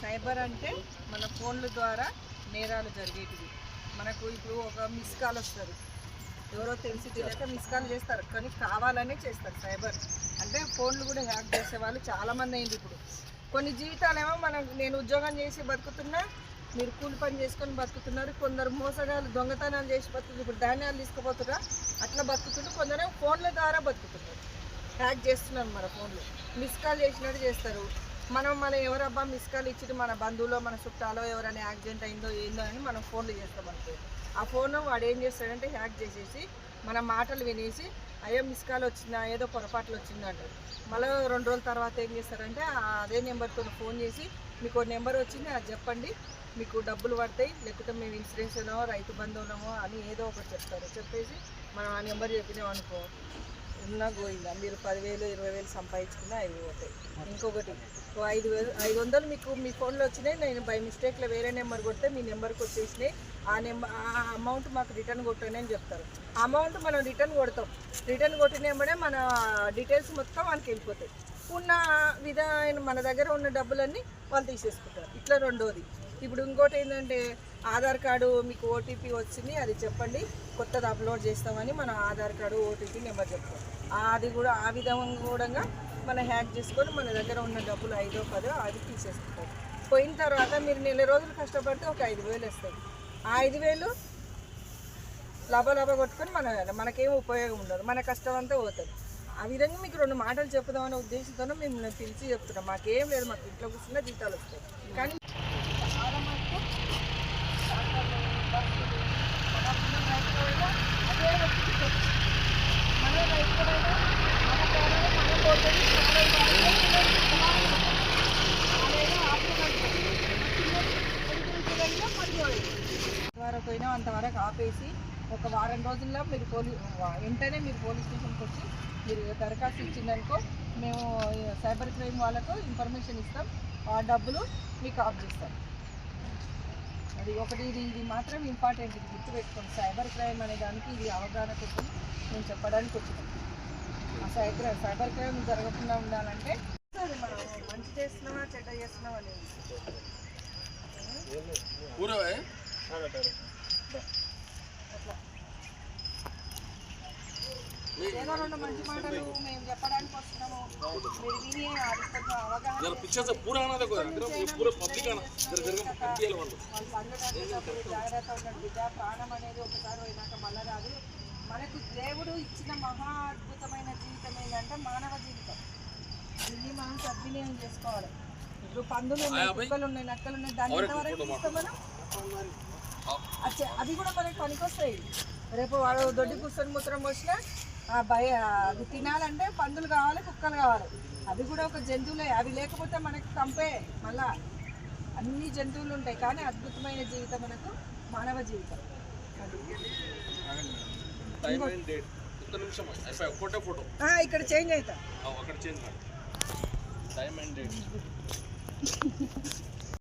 Cyber అంటే మన ఫోన్ల ద్వారా నేరాలు జరిగేటివి. మనకు ఇప్పుడు ఒక మిస్ కాల్ వస్తుంది. ఎవరో తెలిసి తెలియక మిస్ కాల్ చేస్తారు. కానీ కావాలనే చేస్తారు సైబర్. అంటే ఫోన్లు కూడా హ్యాక్ చేసే వాళ్ళు చాలామంది అయింది ఇప్పుడు. కొన్ని జీవితాలేమో మనం నేను ఉద్యోగం చేసి బతుకుతున్నా మీరు కూలి పని చేసుకొని బతుకుతున్నారు కొందరు మోసగాళ్ళు దొంగతనాలు చేసి బతుకుతున్నారు ఇప్పుడు ధాన్యాలు తీసుకుపోతున్నా అట్లా బతుకుతుంటారు కొందరు ఫోన్ల ద్వారా బతుకుతున్నారు. హ్యాక్ చేస్తున్నారు మన ఫోన్లు. మిస్ కాల్ చేసినట్టు చేస్తారు. మనం మన ఎవరబ్బా మిస్ కాల్ ఇచ్చి మన బంధువులో మన చుట్టాలో ఎవరైనా యాక్సిడెంట్ అయిందో ఏందో అని మనం ఫోన్లు చేస్తాం అనుకో ఆ ఫోన్ వాడు ఏం చేస్తాడంటే హ్యాక్ చేసేసి మన మాటలు వినేసి అయ్యో మిస్ కాల్ వచ్చిందా? ఏదో పొరపాట్లు వచ్చిందంట. మళ్ళీ రెండు రోజుల తర్వాత ఏం చేస్తారంటే ఆ అదే నెంబర్తో ఫోన్ చేసి మీకు నెంబర్ వచ్చింది అది చెప్పండి. మీకు డబ్బులు పడతాయి లేకపోతే మేము ఇన్సూరెన్స్నో రైతు బంధువులమో అని ఏదో ఒకటి చెప్తారు. చెప్పేసి మనం ఆ నెంబర్ చెప్పినాం అనుకో. ఉన్నా గోయిందా మీరు పదివేలు ఇరవై వేలు సంపాదించుకున్నా అవి పోతాయి ఇంకొకటి ఐదు వేలు ఐదు వందలు మీకు మీ ఫోన్లో వచ్చినాయి. నేను బై మిస్టేక్లో వేరే నెంబర్ కొడితే మీ నెంబర్కి వచ్చేసినాయి. ఆ నెంబర్ ఆ అమౌంట్ మాకు రిటర్న్ కొట్టండి అని చెప్తారు. ఆ అమౌంట్ మనం రిటర్న్ కొడతాం. రిటర్న్ కొట్టిన మన డీటెయిల్స్ మొత్తం వాళ్ళకి వెళ్ళిపోతాయి. ఉన్న విధమైన మన దగ్గర ఉన్న డబ్బులన్నీ వాళ్ళు తీసేసుకుంటారు. ఇట్లా రెండోది. ఇప్పుడు ఇంకోటి ఏంటంటే ఆధార్ కార్డు మీకు ఓటీపీ వచ్చింది అది చెప్పండి. కొత్తది అప్లోడ్ చేస్తామని మన ఆధార్ కార్డు ఓటీపీ నెంబర్ చెప్తాం. అది కూడా ఆ విధంగా కూడా మనం హ్యాక్ చేసుకొని మన దగ్గర ఉన్న డబ్బులు ఐదో పదో అది తీసేసుకుంటాం. పోయిన తర్వాత మీరు నెల రోజులు కష్టపడితే ఒక ఐదు వేలు వస్తాయి. ఆ ఐదు వేలు లాభ లాభ కొట్టుకొని మన మనకేం ఉపయోగం ఉండదు. మన కష్టం అంతా పోతుంది. ఆ విధంగా మీకు రెండు మాటలు చెప్పుదామనే ఉద్దేశంతో మిమ్మల్ని పిలిచి చెప్తున్నాం. మాకేం లేదు మాకు ఇంట్లో కూర్చున్న జీతాలు వస్తాయి. కానీ చాలా మటుకు ట్రాక్టర్లు, బస్సులు, మన ఉన్న రైతులైనా అదే వ్యక్తికి తెలుసు. మన రైతులైనా మన ప్రాణాలు మన పోతుంది ప్రాణాలు వాళ్ళే, వీళ్ళకి సమానం. వాళ్ళేమో ఆపుతున్నట్టు. చిన్న పిల్లలు పడిపోయి ఎంతవరకు పోయినా అంతవరకు ఆపేసి ఒక వారం రోజుల్లో మీరు పోలీ వెంటనే మీరు పోలీస్ స్టేషన్కి వచ్చి మీరు దరఖాస్తు ఇచ్చిందనుకో మేము సైబర్ క్రైమ్ వాళ్ళకు ఇన్ఫర్మేషన్ ఇస్తాం. ఆ డబ్బులు మీకు ఆఫ్ చేస్తాం. అది ఒకటి ఇది ఇది మాత్రం ఇంపార్టెంట్. ఇది గుర్తుపెట్టుకోండి. సైబర్ క్రైమ్ అనే దానికి ఇది అవగాహన కోసం మేము చెప్పడానికి వచ్చినాం. సైబర్ సైబర్ క్రైమ్ జరగకుండా ఉండాలంటే అది మనం మంచి చేస్తున్నామా చెడ్డ చేస్తున్నామా అనేది. ఏదో రెండు మంచి మాటలు మేము చెప్పడానికి వస్తున్నాము. మీరు విని అది కొంచెం అవగాహన పిక్చర్స్ పూరా పూర పబ్లిక్ వాళ్ళు జాగ్రత్త ఉండండి. బిడ్డ ప్రాణం అనేది ఒకసారి పోయినాక మళ్ళా రాదు. మనకు దేవుడు ఇచ్చిన మహా అద్భుతమైన జీవితం ఏంటంటే మానవ జీవితం. ఇది మనం సద్వినియోగం చేసుకోవాలి. ఇప్పుడు పందులు ఉన్నాయి కుక్కలు ఉన్నాయి నక్కలు ఉన్నాయి దాన్ని ఎంతవరకు ఇస్తాం మనం అచ్చ- అది కూడా మనకి పనికొస్తాయి. రేపు వాడు దొడ్డి కూర్చొని మూత్రం పోసినా ఆ భయ అది తినాలంటే పందులు కావాలి కుక్కలు కావాలి. అవి కూడా ఒక జంతువులే అవి లేకపోతే మనకి కంపే మళ్ళా. అన్ని జంతువులు ఉంటాయి కానీ అద్భుతమైన జీవితం మనకు మానవ జీవితం. టైం అండ్ డేట్ ఒక్క నిమిషం అయిపోయి ఒక్కటే ఫోటో. ఇక్కడ చేంజ్ అవుతా అక్కడ చేంజ్ టైం అండ్ డేట్